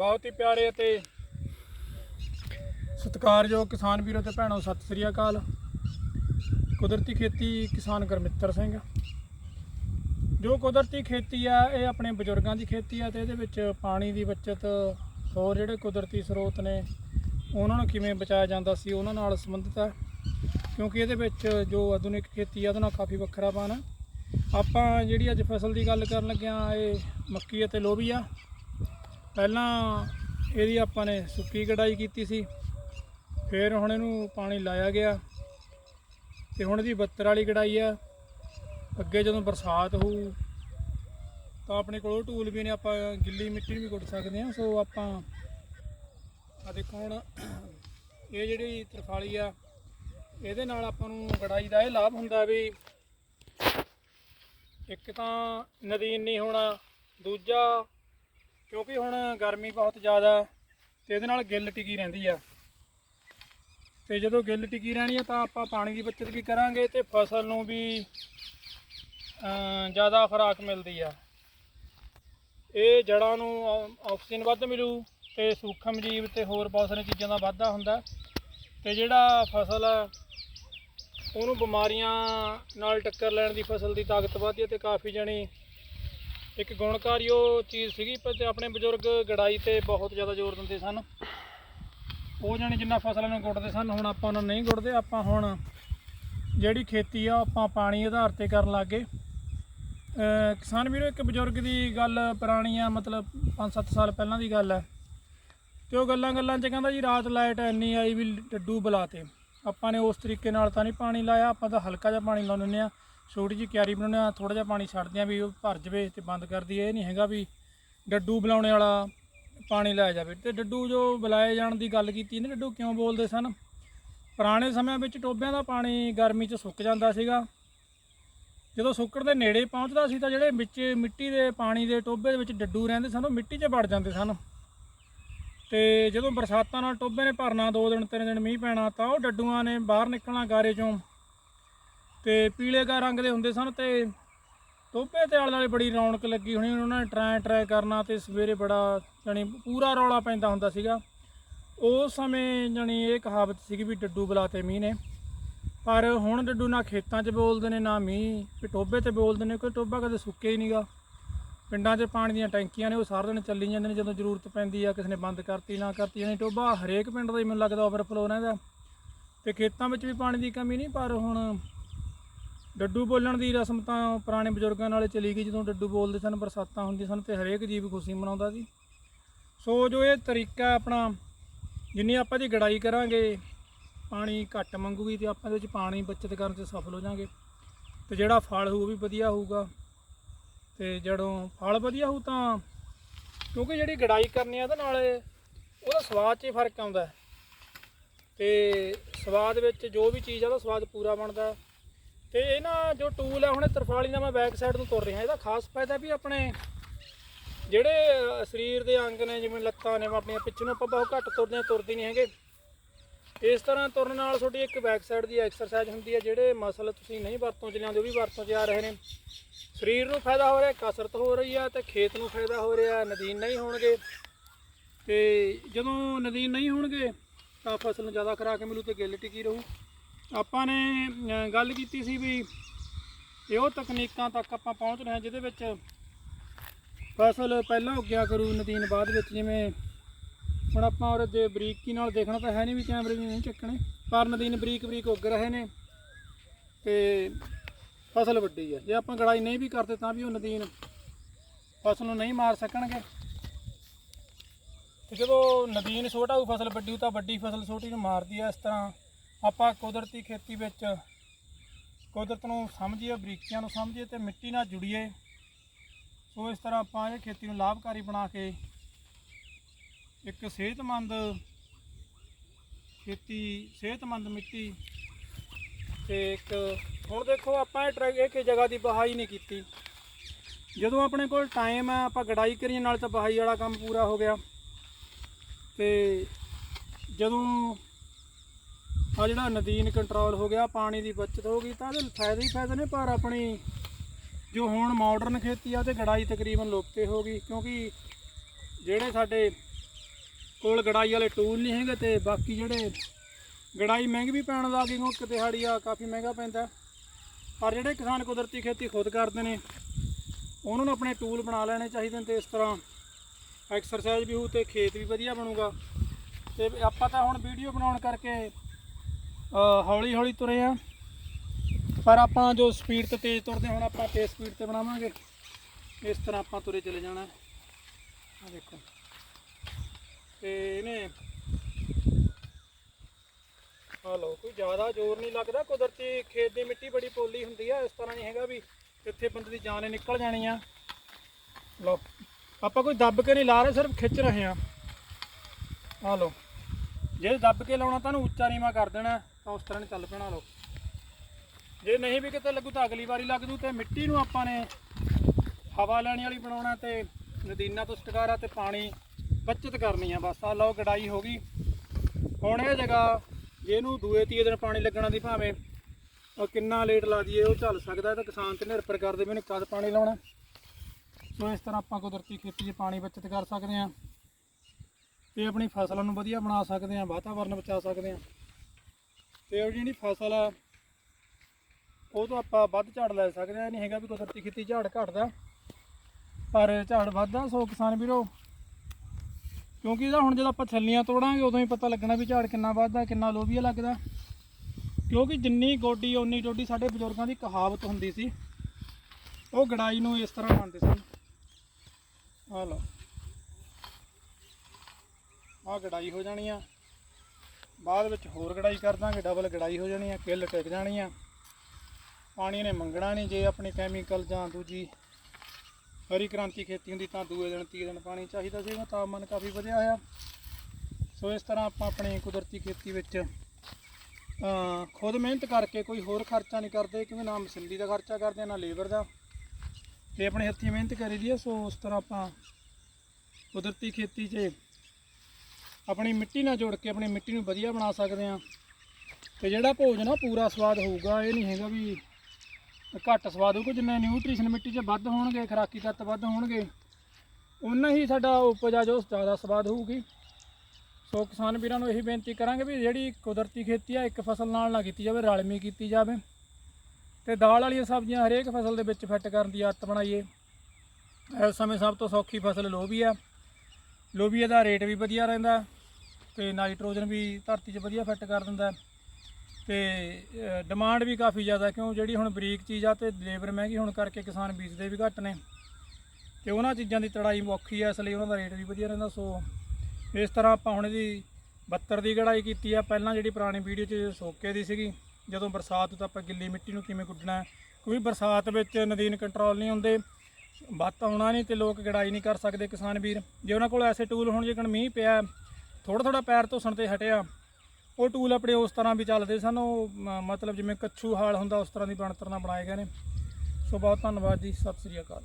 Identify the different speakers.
Speaker 1: ਬਹੁਤ ਹੀ ਪਿਆਰੇ ਅਤੇ ਸਤਿਕਾਰਯੋਗ ਕਿਸਾਨ ਵੀਰੋ ਤੇ ਭੈਣੋ, ਸਤਿ ਸ੍ਰੀ ਅਕਾਲ। ਕੁਦਰਤੀ ਖੇਤੀ ਕਿਸਾਨ ਗੁਰਮਿੱਤਰ ਸਿੰਘ। ਜੋ ਕੁਦਰਤੀ ਖੇਤੀ ਆ, ਇਹ ਆਪਣੇ ਬਜ਼ੁਰਗਾਂ ਦੀ ਖੇਤੀ ਆ ਤੇ ਇਹਦੇ ਵਿੱਚ ਪਾਣੀ ਦੀ ਬਚਤ, ਹੋਰ ਜਿਹੜੇ ਕੁਦਰਤੀ ਸਰੋਤ ਨੇ, ਉਹਨਾਂ ਨੂੰ ਕਿਵੇਂ ਬਚਾਇਆ ਜਾਂਦਾ ਸੀ, ਉਹਨਾਂ ਨਾਲ ਸੰਬੰਧਿਤ ਹੈ ਕਿਉਂਕਿ ਇਹਦੇ ਵਿੱਚ ਜੋ ਆਧੁਨਿਕ ਖੇਤੀ ਆ, ਉਹਦੇ ਨਾਲ ਕਾਫੀ ਵੱਖਰਾ ਪਾਣਾ ਆਪਾਂ ਜਿਹੜੀ ਅੱਜ ਫਸਲ ਦੀ ਗੱਲ ਕਰਨ ਲੱਗਿਆ, ਇਹ ਮੱਕੀ ਅਤੇ ਲੋਬੀ ਆ। ਪਹਿਲਾਂ ਇਹਦੀ ਆਪਾਂ ਨੇ ਸੁੱਕੀ ਕਢਾਈ ਕੀਤੀ ਸੀ, ਫਿਰ ਹੁਣ ਇਹਨੂੰ ਪਾਣੀ ਲਾਇਆ ਗਿਆ ਤੇ ਹੁਣ ਇਹਦੀ 72 ਵਾਲੀ ਕਢਾਈ ਆ। ਅੱਗੇ ਜਦੋਂ ਬਰਸਾਤ ਹੋਊ ਤਾਂ ਆਪਣੇ ਕੋਲ ਉਹ ਟੂਲ ਵੀ ਨੇ ਆਪਾਂ ਗਿੱਲੀ ਮਿੱਟੀ ਵੀ ਗੁੱਟ ਸਕਦੇ ਹਾਂ, ਸੋ ਆਪਾਂ ਆ ਦੇਖੋ ਹੁਣ ਇਹ ਜਿਹੜੀ ਤਰਫਾਲੀ ਆ, ਇਹਦੇ ਨਾਲ ਆਪਾਂ ਨੂੰ ਗੜਾਈ ਦਾ ਇਹ ਲਾਭ ਹੁੰਦਾ ਵੀ ਇੱਕ ਤਾਂ ਨਦੀਨ ਨਹੀਂ ਹੋਣਾ, ਦੂਜਾ ਕਿਉਂਕਿ ਹੁਣ ਗਰਮੀ ਬਹੁਤ ਜ਼ਿਆਦਾ ਤੇ ਇਹਦੇ ਨਾਲ ਗਿੱਲ ਟਿਕੀ ਰਹਿੰਦੀ ਆ। ਤੇ ਜਦੋਂ ਗਿੱਲ ਟਿਕੀ ਰਹਿਣੀ ਆ ਤਾਂ ਆਪਾਂ ਪਾਣੀ ਦੀ ਬਚਤ ਵੀ ਕਰਾਂਗੇ ਤੇ ਫਸਲ ਨੂੰ ਵੀ ਜ਼ਿਆਦਾ ਖੁਰਾਕ ਮਿਲਦੀ ਆ। ਇਹ ਜੜਾਂ ਨੂੰ ਆਕਸੀਜਨ ਵੱਧ ਮਿਲੂ ਤੇ ਸੂਖਮ ਜੀਵ ਤੇ ਹੋਰ ਬਹੁਤ ਸਾਰੀਆਂ ਚੀਜ਼ਾਂ ਦਾ ਵਾਧਾ ਹੁੰਦਾ। ਤੇ ਜਿਹੜਾ ਫਸਲ ਆ, ਉਹਨੂੰ ਬਿਮਾਰੀਆਂ ਨਾਲ ਟੱਕਰ ਲੈਣ ਦੀ ਫਸਲ ਦੀ ਤਾਕਤ ਵਧਦੀ ਹੈ ਤੇ ਕਾਫੀ ਜਣੀ ਇੱਕ ਗੁਣਕਾਰੀ ਉਹ ਚੀਜ਼ ਸੀਗੀ, ਪਰ ਤੇ ਆਪਣੇ ਬਜ਼ੁਰਗ ਗੜਾਈ ਤੇ ਬਹੁਤ ਜ਼ਿਆਦਾ ਜ਼ੋਰ ਦਿੰਦੇ ਸਨ। ਉਹ ਜਾਣੀ ਜਿੰਨਾ ਫਸਲਾਂ ਨੂੰ ਗੁੱਟਦੇ ਸਨ, ਹੁਣ ਆਪਾਂ ਉਹਨਾਂ ਨਹੀਂ ਗੁੱਟਦੇ। ਆਪਾਂ ਹੁਣ ਜਿਹੜੀ ਖੇਤੀ ਆ, ਆਪਾਂ ਪਾਣੀ ਆਧਾਰ ਤੇ ਕਰਨ ਲੱਗੇ ਕਿਸਾਨ ਵੀਰੋ, ਇੱਕ ਬਜ਼ੁਰਗ ਦੀ ਗੱਲ ਪੁਰਾਣੀ ਆ, ਮਤਲਬ 5-7 ਸਾਲ ਪਹਿਲਾਂ ਦੀ ਗੱਲ ਹੈ ਤੇ ਉਹ ਗੱਲਾਂ ਗੱਲਾਂ 'ਚ ਕਹਿੰਦਾ ਜੀ, ਰਾਤ ਲਾਈਟ ਇੰਨੀ ਆਈ ਵੀ ਡੱਡੂ ਬੁਲਾਤੇ। ਆਪਾਂ ਨੇ ਉਸ ਤਰੀਕੇ ਨਾਲ ਤਾਂ ਨਹੀਂ ਪਾਣੀ ਲਾਇਆ, ਆਪਾਂ ਤਾਂ ਹਲਕਾ ਜਿਹਾ ਪਾਣੀ ਲਾਉਂਦੇ ਹੁੰਦੇ ਆ। ਛੋਟੀ ਜਿਹੀ ਕਿਆਰੀ ਬਣਾਉਂਦੇ ਆ ਥੋੜਾ ਜਿਹਾ ਪਾਣੀ ਛੱਡਦੇ ਆ ਵੀ ਉਹ ਭਰ ਜਵੇ ਤੇ ਬੰਦ ਕਰ ਦਈਏ। ਇਹ ਨਹੀਂ ਹੈਗਾ ਵੀ ਡੱਡੂ ਬੁਲਾਉਣੇ ਵਾਲਾ ਪਾਣੀ ਲਾਇਆ ਜਾਵੇ। ਤੇ ਡੱਡੂ ਜੋ ਬੁਲਾਏ ਜਾਣ ਦੀ ਗੱਲ ਕੀਤੀ ਨੇ, ਡੱਡੂ ਕਿਉਂ ਬੋਲਦੇ ਸਨ? ਪੁਰਾਣੇ ਸਮਿਆਂ ਵਿੱਚ ਟੋਬਿਆਂ ਦਾ ਪਾਣੀ ਗਰਮੀ 'ਚ ਸੁੱਕ ਜਾਂਦਾ ਸੀਗਾ। ਜਦੋਂ ਸੁੱਕਣ ਦੇ ਨੇੜੇ ਪਹੁੰਚਦਾ ਸੀ ਤਾਂ ਜਿਹੜੇ ਵਿੱਚ ਮਿੱਟੀ ਦੇ ਪਾਣੀ ਦੇ ਟੋਬੇ ਦੇ ਵਿੱਚ ਡੱਡੂ ਰਹਿੰਦੇ ਸਨ, ਉਹ ਮਿੱਟੀ 'ਚ ਵੜ ਜਾਂਦੇ ਸਨ। ਤੇ ਜਦੋਂ ਬਰਸਾਤਾਂ ਨਾਲ ਟੋਬੇ ਨੇ ਭਰਨਾ, ਦੋ ਦਿਨ, ਤਿੰਨ ਦਿਨ ਮੀਂਹ ਪੈਣਾ, ਤਾਂ ਉਹ ਡੱਡੂਆਂ ਨੇ ਬਾਹਰ ਨਿਕਲਣਾ ਗਾਰੇ ਚੋਂ। ਤੇ ਪੀਲੇ ਕਾ ਰੰਗ ਦੇ ਹੁੰਦੇ ਸਨ ਤੇ ਟੋਬੇ ਤੇ ਆਲੇ ਨਾਲੇ ਬੜੀ ਰੌਣਕ ਲੱਗੀ ਹੋਣੀ, ਉਹਨਾਂ ਨੇ ਟਰੈ ਟਰੈ ਕਰਨਾ ਤੇ ਸਵੇਰੇ ਬੜਾ ਜਾਣੀ ਪੂਰਾ ਰੌਲਾ ਪੈਂਦਾ ਹੁੰਦਾ ਸੀਗਾ। ਉਸ ਸਮੇਂ ਜਾਣੀ ਇਹ ਕਹਾਵਤ ਸੀਗੀ ਵੀ ਡੱਡੂ ਬੁਲਾਤੇ ਮੀਂਹ ਨੇ। ਪਰ ਹੁਣ ਡੱਡੂ ਨਾ ਖੇਤਾਂ 'ਚ ਬੋਲਦੇ ਨੇ, ਨਾ ਮੀਂਹ, ਵੀ ਟੋਬੇ ਤੇ ਬੋਲਦੇ ਨੇ, ਕੋਈ ਟੋਬਾ ਕਦੇ ਸੁੱਕੇ ਹੀ ਨਹੀਂਗਾ ਪਿੰਡਾਂ 'ਚ ਪਾਣੀ ਦੀਆਂ ਟੈਂਕੀਆਂ ਨੇ, ਉਹ ਸਾਰਾ ਦਿਨ ਚੱਲੀ ਜਾਂਦੇ ਨੇ ਜਦੋਂ ਜ਼ਰੂਰਤ ਪੈਂਦੀ ਆ, ਕਿਸੇ ਨੇ ਬੰਦ ਕਰਤੀ, ਨਾ ਕਰਤੀ ਯਾਨੀ ਟੋਬਾ ਹਰੇਕ ਪਿੰਡ ਦਾ ਹੀ ਮੈਨੂੰ ਲੱਗਦਾ ਓਵਰਫਲੋ ਰਹਿੰਦਾ। ਤੇ ਖੇਤਾਂ ਵਿੱਚ ਵੀ ਪਾਣੀ ਦੀ ਕਮੀ ਨਹੀਂ, ਪਰ ਹੁਣ ਡੱਡੂ ਬੋਲਣ ਦੀ ਰਸਮ ਤਾਂ ਪੁਰਾਣੇ ਬਜ਼ੁਰਗਾਂ ਨਾਲ ਚਲੀ ਗਈ ਜਦੋਂ ਡੱਡੂ ਬੋਲਦੇ ਸਨ, ਬਰਸਾਤਾਂ ਹੁੰਦੀਆਂ ਸਨ ਤੇ ਹਰੇਕ ਜੀਵ ਖੁਸ਼ੀ ਮਨਾਉਂਦਾ ਸੀ। ਸੋ ਜੋ ਇਹ ਤਰੀਕਾ ਆਪਣਾ, ਜਿੰਨੀ ਆਪਾਂ ਦੀ ਗੜਾਈ ਕਰਾਂਗੇ, ਪਾਣੀ ਘੱਟ ਮੰਗੂਗੀ ਤੇ ਆਪਾਂ ਇਹਦੇ ਵਿੱਚ ਪਾਣੀ ਬਚਤ ਕਰਨ 'ਚ ਸਫਲ ਹੋ ਜਾਾਂਗੇ। ਤੇ ਜਿਹੜਾ ਫਲ ਹੋਊ ਉਹ ਵੀ ਵਧੀਆ ਹੋਊਗਾ। ਤੇ ਜਦੋਂ ਫਲ ਵਧੀਆ ਹੋਊ ਤਾਂ ਕਿਉਂਕਿ ਜਿਹੜੀ ਗੜਾਈ ਕਰਨੀ ਆ ਉਹਦੇ ਨਾਲ ਉਹਦਾ ਸਵਾਦ 'ਚ ਫ਼ਰਕ ਆਉਂਦਾ। ਹੈ। ਤੇ ਸਵਾਦ ਵਿੱਚ ਜੋ ਵੀ ਚੀਜ਼ ਆ ਉਹਦਾ ਸਵਾਦ ਪੂਰਾ ਬਣਦਾ। ਤੇ ਇਹ ਨਾ ਜੋ ਟੂਲ ਹੈ ਹੁਣ ਇਹ ਤਰਫਾਲੀ ਨਾਲ ਮੈਂ ਬੈਕ ਸਾਈਡ ਨੂੰ ਤੁਰ ਰਿਹਾ। ਇਹਦਾ ਖਾਸ ਫਾਇਦਾ ਵੀ ਆਪਣੇ ਜਿਹੜੇ ਸਰੀਰ ਦੇ ਅੰਗ ਨੇ, ਜਿਵੇਂ ਲੱਤਾਂ ਨੇ ਆਪਣੀਆਂ ਪਿੱਛੇ ਨੂੰ ਆਪਾਂ ਬਹੁਤ ਘੱਟ ਤੁਰਦੇ ਹਾਂ, ਤੁਰਦੇ ਨਹੀਂ ਹੈਗੇ। ਇਸ ਤਰ੍ਹਾਂ ਤੁਰਨ ਨਾਲ ਤੁਹਾਡੀ ਇੱਕ ਬੈਕ ਸਾਈਡ ਦੀ ਐਕਸਰਸਾਈਜ਼ ਹੁੰਦੀ ਹੈ ਜਿਹੜੇ ਮਸਲ ਤੁਸੀਂ ਨਹੀਂ ਵਰਤੋਂ ਚ ਲਿਆਉਂਦੇ, ਉਹ ਵੀ ਵਰਤੋਂ ਚ ਆ ਰਹੇ ਨੇ। ਸਰੀਰ ਨੂੰ ਫਾਇਦਾ ਹੋ ਰਿਹਾ, ਕਸਰਤ ਹੋ ਰਹੀ ਆ ਤੇ ਖੇਤ ਨੂੰ ਫਾਇਦਾ ਹੋ ਰਿਹਾ, ਨਦੀਨ ਨਹੀਂ ਹੋਣਗੇ। ਤੇ ਜਦੋਂ ਨਦੀਨ ਨਹੀਂ ਹੋਣਗੇ, ਤਾਂ ਫਸਲ ਨੂੰ ਜ਼ਿਆਦਾ ਖੁਰਾਕ ਮਿਲੂ ਤੇ ਗਿੱਲ ਟਿਕੀ ਰਹੂ। ਆਪਾਂ ਨੇ ਗੱਲ ਕੀਤੀ ਸੀ ਵੀ ਇਹੋ ਤਕਨੀਕਾਂ ਤੱਕ ਆਪਾਂ ਪਹੁੰਚ ਰਹੇ ਹਾਂ, ਜਿਹਦੇ ਵਿੱਚ ਫਸਲ ਪਹਿਲਾਂ ਉੱਗਿਆ ਕਰੂ, ਨਦੀਨ ਬਾਅਦ ਵਿੱਚ ਜਿਵੇਂ ਹੁਣ ਆਪਾਂ ਉਹ ਦੇ ਬਰੀਕੀ ਨਾਲ ਦੇਖਣਾ ਤਾਂ ਹੈ ਨਹੀਂ ਵੀ ਕੈਮਰੇ ਵੀ ਨਹੀਂ ਚੱਕਣੇ, ਪਰ ਨਦੀਨ ਬਰੀਕ ਬਰੀਕ ਉੱਗ ਰਹੇ ਨੇ ਤੇ ਫਸਲ ਵੱਡੀ ਹੈ ਜੇ ਆਪਾਂ ਗੜਾਈ ਨਹੀਂ ਵੀ ਕਰਦੇ ਤਾਂ ਵੀ ਉਹ ਨਦੀਨ ਫਸਲ ਨੂੰ ਨਹੀਂ ਮਾਰ ਸਕਣਗੇ। ਤੇ ਜਦੋਂ ਨਦੀਨ ਛੋਟਾ ਹੋਊ, ਫਸਲ ਵੱਡੀ ਹੋਊ, ਤਾਂ ਵੱਡੀ ਫਸਲ ਛੋਟੀ ਨੂੰ ਮਾਰਦੀ ਹੈ ਇਸ ਤਰ੍ਹਾਂ। ਆਪਾਂ ਕੁਦਰਤੀ ਖੇਤੀ ਵਿੱਚ ਕੁਦਰਤ ਨੂੰ ਸਮਝੀਏ, ਬਰੀਕੀਆਂ ਨੂੰ ਸਮਝੀਏ ਤੇ ਮਿੱਟੀ ਨਾਲ ਜੁੜੀਏ। ਸੋ ਇਸ ਤਰ੍ਹਾਂ ਆਪਾਂ ਇਹ ਖੇਤੀ ਨੂੰ ਲਾਭਕਾਰੀ ਬਣਾ ਕੇ ਇੱਕ ਸਿਹਤਮੰਦ ਖੇਤੀ, ਸਿਹਤਮੰਦ ਮਿੱਟੀ ਤੇ ਇੱਕ ਹੁਣ ਦੇਖੋ ਆਪਾਂ ਇਹ ਟਰੈਕ ਇੱਕ ਜਗ੍ਹਾ ਦੀ ਬਹਾਈ ਨਹੀਂ ਕੀਤੀ। ਜਦੋਂ ਆਪਣੇ ਕੋਲ ਟਾਈਮ ਹੈ, ਆਪਾਂ ਗੜਾਈ ਕਰੀਏ, ਨਾਲ ਤਾਂ ਬਹਾਈ ਵਾਲਾ ਕੰਮ ਪੂਰਾ ਹੋ ਗਿਆ। ਤੇ ਜਦੋਂ ਆ ਜਿਹੜਾ ਨਦੀਨ ਕੰਟਰੋਲ ਹੋ ਗਿਆ, ਪਾਣੀ ਦੀ ਬਚਤ ਹੋ ਗਈ, ਤਾਂ ਇਹਦੇ ਫਾਇਦੇ ਹੀ ਫਾਇਦੇ ਨੇ, ਪਰ ਆਪਣੀ ਜੋ ਹੁਣ ਮਾਡਰਨ ਖੇਤੀ ਆ ਤੇ ਗੜਾਈ ਤਕਰੀਬਨ ਲੁਪਤੇ ਹੋ ਗਈ, ਕਿਉਂਕਿ ਜਿਹੜੇ ਸਾਡੇ ਕੋਲ ਗੜਾਈ ਵਾਲੇ ਟੂਲ ਨਹੀਂ ਹੈਗੇ ਤੇ ਬਾਕੀ ਜਿਹੜੇ ਗੜਾਈ ਮਹਿੰਗੀ ਵੀ ਪੈਣ ਲੱਗ ਗਈ ਹੁਣ ਕਿਤੇ ਆ ਕਾਫੀ ਮਹਿੰਗਾ ਪੈਂਦਾ। ਪਰ ਜਿਹੜੇ ਕਿਸਾਨ ਕੁਦਰਤੀ ਖੇਤੀ ਖੁਦ ਕਰਦੇ ਨੇ, ਉਹਨਾਂ ਨੂੰ ਆਪਣੇ ਟੂਲ ਬਣਾ ਲੈਣੇ ਚਾਹੀਦੇ ਨੇ ਤੇ ਇਸ ਤਰ੍ਹਾਂ ਐਕਸਰਸਾਈਜ਼ ਵੀ ਹੋਊ ਤੇ ਖੇਤ ਵੀ ਵਧੀਆ ਬਣੂਗਾ। ਤੇ ਆਪਾਂ ਤਾਂ ਹੁਣ ਵੀਡੀਓ ਬਣਾਉਣ ਕਰਕੇ ਹੌਲੀ ਹੌਲੀ ਤੁਰੇ ਆ। ਪਰ ਆਪਾਂ ਜੋ ਸਪੀਡ ਤੇ ਤੇਜ਼ ਤੁਰਦੇ ਹੁਣ ਆਪਾਂ ਤੇਜ਼ ਸਪੀਡ ਤੇ ਬਣਾਵਾਂਗੇ। ਇਸ ਤਰ੍ਹਾਂ ਆਪਾਂ ਤੁਰੇ ਚਲੇ ਜਾਣਾ। ਆ ਦੇਖੋ। ਤੇ ਇਹਨੇ ਆ ਲਓ, ਕੋਈ ਜ਼ਿਆਦਾ ਜ਼ੋਰ ਨਹੀਂ ਲੱਗਦਾ। ਕੁਦਰਤੀ ਖੇਤ ਦੀ ਮਿੱਟੀ ਬੜੀ ਪੋਲੀ ਹੁੰਦੀ ਆ, ਇਸ ਤਰ੍ਹਾਂ ਨਹੀਂ ਹੈਗਾ ਵੀ ਇੱਥੇ ਬੰਦੇ ਦੀ ਜਾਨ ਹੀ ਨਿਕਲ ਜਾਣੀ ਆ। ਲਓ, ਆਪਾਂ ਕੋਈ ਦੱਬ ਕੇ ਨਹੀਂ ਲਾ ਰਹੇ, ਸਿਰਫ ਖਿੱਚ ਰਹੇ ਆ। ਆ ਲਓ, ਜੇ ਦੱਬ ਕੇ ਲਾਉਣਾ ਤੁਹਾਨੂੰ ਉੱਚਾ ਨੀਵਾਂ ਕਰ ਦੇਣਾ। ਤਾਂ ਉਸ ਤਰ੍ਹਾਂ ਨਹੀਂ ਚੱਲ ਪੈਣਾ ਲਓ ਜੇ ਨਹੀਂ ਵੀ ਕਿਤੇ ਲੱਗੂ ਤਾਂ ਅਗਲੀ ਵਾਰੀ ਲੱਗ ਜੂ ਤੇ ਮਿੱਟੀ ਨੂੰ ਆਪਾਂ ਨੇ ਹਵਾ ਲੈਣ ਵਾਲੀ ਬਣਾਉਣਾ ਤੇ ਨਦੀਨਾਂ ਤੋਂ ਛੁਟਕਾਰਾ ਤੇ ਪਾਣੀ ਬਚਤ ਕਰਨੀ ਆ ਬਸ। ਆ ਲਓ ਗੜਾਈ ਹੋ ਗਈ। ਹੁਣ ਇਹ ਜਗ੍ਹਾ ਜਿਹਨੂੰ ਦੂਏ ਤੀਏ ਦਿਨ ਪਾਣੀ ਲੱਗਣਾ ਦੀ ਭਾਵੇਂ ਉਹ ਕਿੰਨਾ ਲੇਟ ਲਾ ਦਈਏ, ਉਹ ਚੱਲ ਸਕਦਾ, ਇਹ ਤਾਂ ਕਿਸਾਨ ਤੇ ਨਿਰਭਰ ਕਰਦੇ ਵੀ ਉਹਨੇ ਕਦ ਪਾਣੀ ਲਾਉਣਾ। ਸੋ ਇਸ ਤਰ੍ਹਾਂ ਆਪਾਂ ਕੁਦਰਤੀ ਖੇਤੀ 'ਚ ਪਾਣੀ ਬਚਤ ਕਰ ਸਕਦੇ ਹਾਂ ਤੇ ਆਪਣੀ ਫਸਲਾਂ ਨੂੰ ਵਧੀਆ ਬਣਾ ਸਕਦੇ ਹਾਂ ਵਾਤਾਵਰਨ ਬਚਾ ਸਕਦੇ ਹਾਂ ਤੇ ਉਹ ਜਿਹੜੀ ਫਸਲ ਆ, ਉਹ ਤੋਂ ਆਪਾਂ ਵੱਧ ਝਾੜ ਲੈ ਸਕਦੇ ਹਾਂ ਨਹੀਂ ਹੈਗਾ ਵੀ ਕੁਦਰਤੀ ਖੇਤੀ ਝਾੜ ਘਟਦਾ। ਪਰ ਝਾੜ ਵੱਧਦਾ, ਸੋ ਕਿਸਾਨ ਵੀਰੋ, ਕਿਉਂਕਿ ਇਹਦਾ ਹੁਣ ਜਦੋਂ ਆਪਾਂ ਛੱਲੀਆਂ ਤੋੜਾਂਗੇ, ਉਦੋਂ ਹੀ ਪਤਾ ਲੱਗਣਾ ਵੀ ਝਾੜ ਕਿੰਨਾ ਵੱਧਦਾ, ਕਿੰਨਾ ਲੋਭੀਆ ਲੱਗਦਾ। ਕਿਉਂਕਿ ਜਿੰਨੀ ਗੋਡੀ ਉਨੀ ਡੋਡੀ ਸਾਡੇ ਬਜ਼ੁਰਗਾਂ ਦੀ ਕਹਾਵਤ ਹੁੰਦੀ ਸੀ। ਉਹ ਗੜਾਈ ਨੂੰ ਇਸ ਤਰ੍ਹਾਂ ਮੰਨਦੇ ਸਨ। ਆ ਲਓ। ਆ ਗੜਾਈ ਹੋ ਜਾਣੀ ਆ। ਬਾਅਦ ਵਿੱਚ ਹੋਰ ਗੜਾਈ ਕਰ ਦਾਂਗੇ ਡਬਲ ਗੜਾਈ ਹੋ ਜਾਣੀ ਆ, ਕਿੱਲ ਟਿਕ ਜਾਣੀ ਆ। ਪਾਣੀ ਨੇ ਮੰਗਣਾ ਨਹੀਂ ਜੇ ਆਪਣੀ ਕੈਮੀਕਲ ਜਾਂ ਦੂਜੀ ਹਰੀ ਕ੍ਰਾਂਤੀ ਖੇਤੀ ਹੁੰਦੀ ਤਾਂ ਦੂਏ ਦਿਨ, ਤੀਏ ਦਿਨ ਪਾਣੀ ਚਾਹੀਦਾ ਸੀਗਾ ਤਾਪਮਾਨ ਕਾਫੀ ਵਧਿਆ ਹੋਇਆ। ਸੋ ਇਸ ਤਰ੍ਹਾਂ ਆਪਾਂ ਆਪਣੀ ਕੁਦਰਤੀ ਖੇਤੀ ਵਿੱਚ ਖੁਦ ਮਿਹਨਤ ਕਰਕੇ ਕੋਈ ਹੋਰ ਖਰਚਾ ਨਹੀਂ ਕਰਦੇ, ਕਿਉਂਕਿ ਨਾ ਮਸ਼ੀਨਰੀ ਦਾ ਖਰਚਾ ਕਰਦੇ, ਨਾ ਲੇਬਰ ਦਾ। ਤੇ ਆਪਣੇ ਹੱਥੀਂ ਮਿਹਨਤ ਕਰੀ ਦੀ ਆ, ਸੋ ਉਸ ਤਰ੍ਹਾਂ ਆਪਾਂ ਕੁਦਰਤੀ ਖੇਤੀ 'ਚ ਆਪਣੀ ਮਿੱਟੀ ਨਾਲ ਜੋੜ ਕੇ ਆਪਣੀ ਮਿੱਟੀ ਨੂੰ ਵਧੀਆ ਬਣਾ ਸਕਦੇ ਆ ਤੇ ਜਿਹੜਾ ਭੋਜਨ ਆ ਪੂਰਾ ਸਵਾਦ ਹੋਊਗਾ। ਇਹ ਨਹੀਂ ਹੈਗਾ ਵੀ ਘੱਟ ਸਵਾਦ ਹੋਊਗਾ। ਜਿੰਨੇ ਨਿਊਟ੍ਰੀਸ਼ਨ ਮਿੱਟੀ 'ਚ ਵੱਧ ਹੋਣਗੇ, ਖੁਰਾਕੀ ਤੱਤ ਵੱਧ ਹੋਣਗੇ ਉਨਾ ਹੀ ਸਾਡਾ ਉਪਜ ਆ ਜੋ ਜ਼ਿਆਦਾ ਸਵਾਦ ਹੋਊਗੀ। ਸੋ ਕਿਸਾਨ ਵੀਰਾਂ ਨੂੰ ਇਹੀ ਬੇਨਤੀ ਕਰਾਂਗੇ ਵੀ ਜਿਹੜੀ ਕੁਦਰਤੀ ਖੇਤੀ ਆ, ਇੱਕ ਫਸਲ ਨਾਲ ਨਾ ਕੀਤੀ ਜਾਵੇ ਰਲਮੀ ਕੀਤੀ ਜਾਵੇ। ਤੇ ਦਾਲ ਵਾਲੀਆਂ ਸਬਜ਼ੀਆਂ ਹਰੇਕ ਫਸਲ ਦੇ ਵਿੱਚ ਫਿੱਟ ਕਰਨ ਦੀ ਆਦਤ ਬਣਾਈਏ। ਇਸ ਸਮੇਂ ਸਭ ਤੋਂ ਸੌਖੀ ਫਸਲ ਲੋਬੀਆ ਲੋਬੀਆ ਦਾ ਰੇਟ ਵੀ ਵਧੀਆ ਰਹਿੰਦਾ ਤੇ ਨਾਈਟ੍ਰੋਜਨ ਵੀ ਧਰਤੀ 'ਚ ਵਧੀਆ ਫਿੱਟ ਕਰ ਦਿੰਦਾ। ਤੇ ਡਿਮਾਂਡ ਵੀ ਕਾਫੀ ਜ਼ਿਆਦਾ ਕਿਉਂ ਜਿਹੜੀ ਹੁਣ ਬਰੀਕ ਚੀਜ਼ ਆ ਤੇ ਲੇਬਰ ਮਹਿੰਗੀ ਹੋਣ ਕਰਕੇ ਕਿਸਾਨ ਬੀਜਦੇ ਵੀ ਘੱਟ ਨੇ। ਤੇ ਉਹਨਾਂ ਚੀਜ਼ਾਂ ਦੀ ਤੜਾਈ ਔਖੀ ਆ, ਇਸ ਲਈ ਉਹਨਾਂ ਦਾ ਰੇਟ ਵੀ ਵਧੀਆ ਰਹਿੰਦਾ। ਸੋ, ਇਸ ਤਰ੍ਹਾਂ ਆਪਾਂ ਹੁਣ ਇਹਦੀ 72 ਦੀ ਗੜਾਈ ਕੀਤੀ ਆ। ਪਹਿਲਾਂ ਜਿਹੜੀ ਪੁਰਾਣੀ ਵੀਡੀਓ 'ਚ ਸੋਕੇ ਦੀ ਸੀਗੀ, ਜਦੋਂ ਬਰਸਾਤ ਤਾਂ ਆਪਾਂ ਗਿੱਲੀ ਮਿੱਟੀ ਨੂੰ ਕਿਵੇਂ ਕੁੱਟਣਾ ਕਿਉਂਕਿ ਬਰਸਾਤ ਵਿੱਚ ਨਦੀਨ ਕੰਟਰੋਲ ਨਹੀਂ ਹੁੰਦੇ। ਵੱਤ ਆਉਣਾ ਨਹੀਂ ਤੇ ਲੋਕ ਗੜਾਈ ਨਹੀਂ ਕਰ ਸਕਦੇ ਕਿਸਾਨ ਵੀਰ। ਜੇ ਉਹਨਾਂ ਕੋਲ ਐਸੇ ਟੂਲ ਹੋਣ ਜੇਕਰ ਮੀਂਹ ਪਿਆ ਥੋੜਾ ਥੋੜਾ ਪੈਰ ਧੋਸਣ ਤੇ ਹਟਿਆ, ਉਹ ਟੂਲ ਆਪਣੇ ਉਸ ਤਰ੍ਹਾਂ ਵੀ ਚੱਲਦੇ ਸਨ, ਉਹ ਮਤਲਬ ਜਿਵੇਂ ਕੱਛੂ ਹਾਲ ਹੁੰਦਾ, ਉਸ ਤਰ੍ਹਾਂ ਦੀ ਬਣਤਰ ਨਾਲ ਬਣਾਏ ਗਏ ਨੇ। ਸੋ ਬਹੁਤ ਧੰਨਵਾਦ ਜੀ, ਸਤਿ ਸ੍ਰੀ ਅਕਾਲ।